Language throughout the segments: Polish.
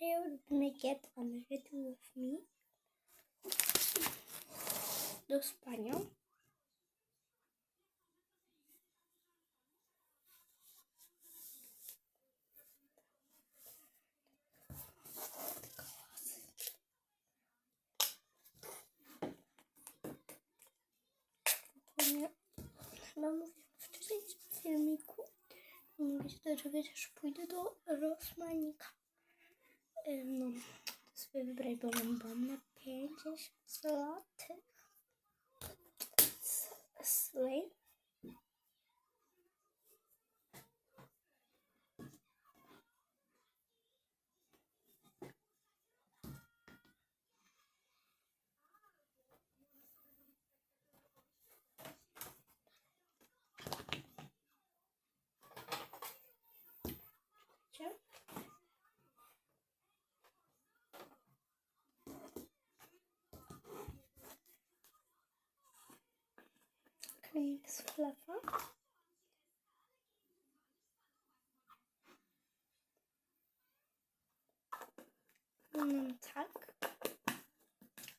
Here, gonna get it with me. Do spania. Wcześniej w filmiku. Się doczekać, aż pójdę do Rosmanika. Ym, No, to sobie wybrać, bo mam bon na Z flafa. Mam tak.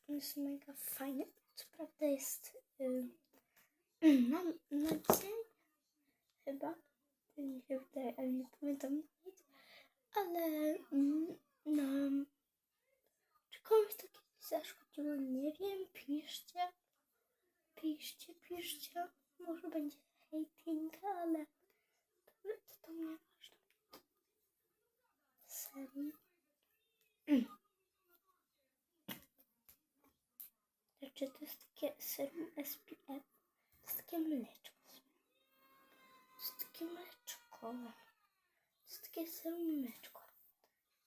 On jest mega fajny. Co prawda jest y, na, na dzień chyba. Mi się wydaje, ale nie pamiętam nic. Ale mm, no, czy komuś to kiedyś zaszkodziło? Nie wiem. Piszcie. Piszcie, piszcie. Może będzie hating, ale to, to, to mnie ważne. Serio. Znaczy to jest takie serum SPF. To takie mleczko. To jest takie mleczko. Jest takie serum mleczko.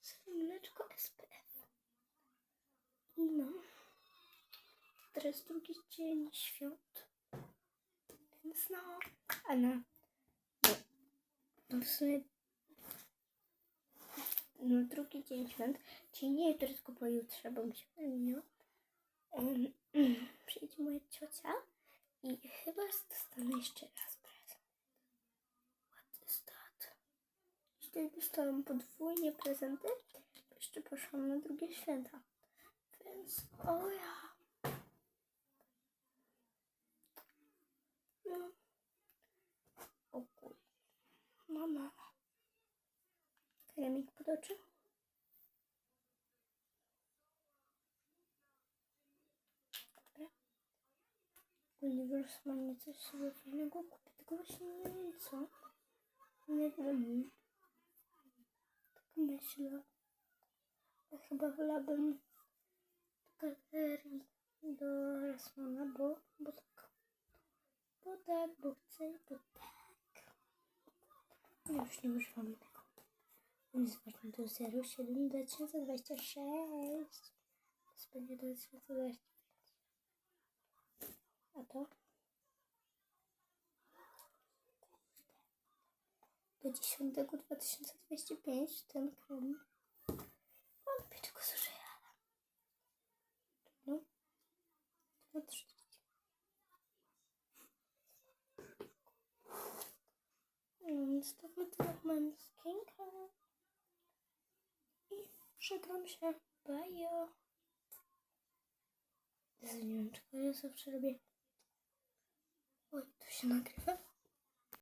Serum mleczko SPF. No. Teraz drugi dzień świąt. Więc no. A na. No, no w. No drugi dzień świąt. Czyli nie jutro, tylko pojutrze, bo mi się pomyliło. Em, Przyjdzie moja ciocia i chyba dostanę jeszcze raz prezent. What is that? Dzisiaj dostałam podwójnie prezenty, bo jeszcze poszłam na drugie święta. Więc o ja. No. O kur... Mama. Kremik pod oczy. Dobra. Ogólnie wyrósł mam coś sobie fajnego kupię, tylko właśnie nie wiem co. Nie wiem. Tak myślę. Ja chyba wolałabym do galerii do Rasmana, bo, bo tak. Bo tak, bo chcę, bo tak. Już nie używam tego. Zobaczmy do 07 2026. To będzie 2025. A to? Do 10 2025 ten krem. Mam pieczku zużyja. No. To na 30. No, więc to by tyle w moim skincare. I żegnam się. Jezu, nie wiem, czego ja zawsze robię. Oj, tu się nagrywa.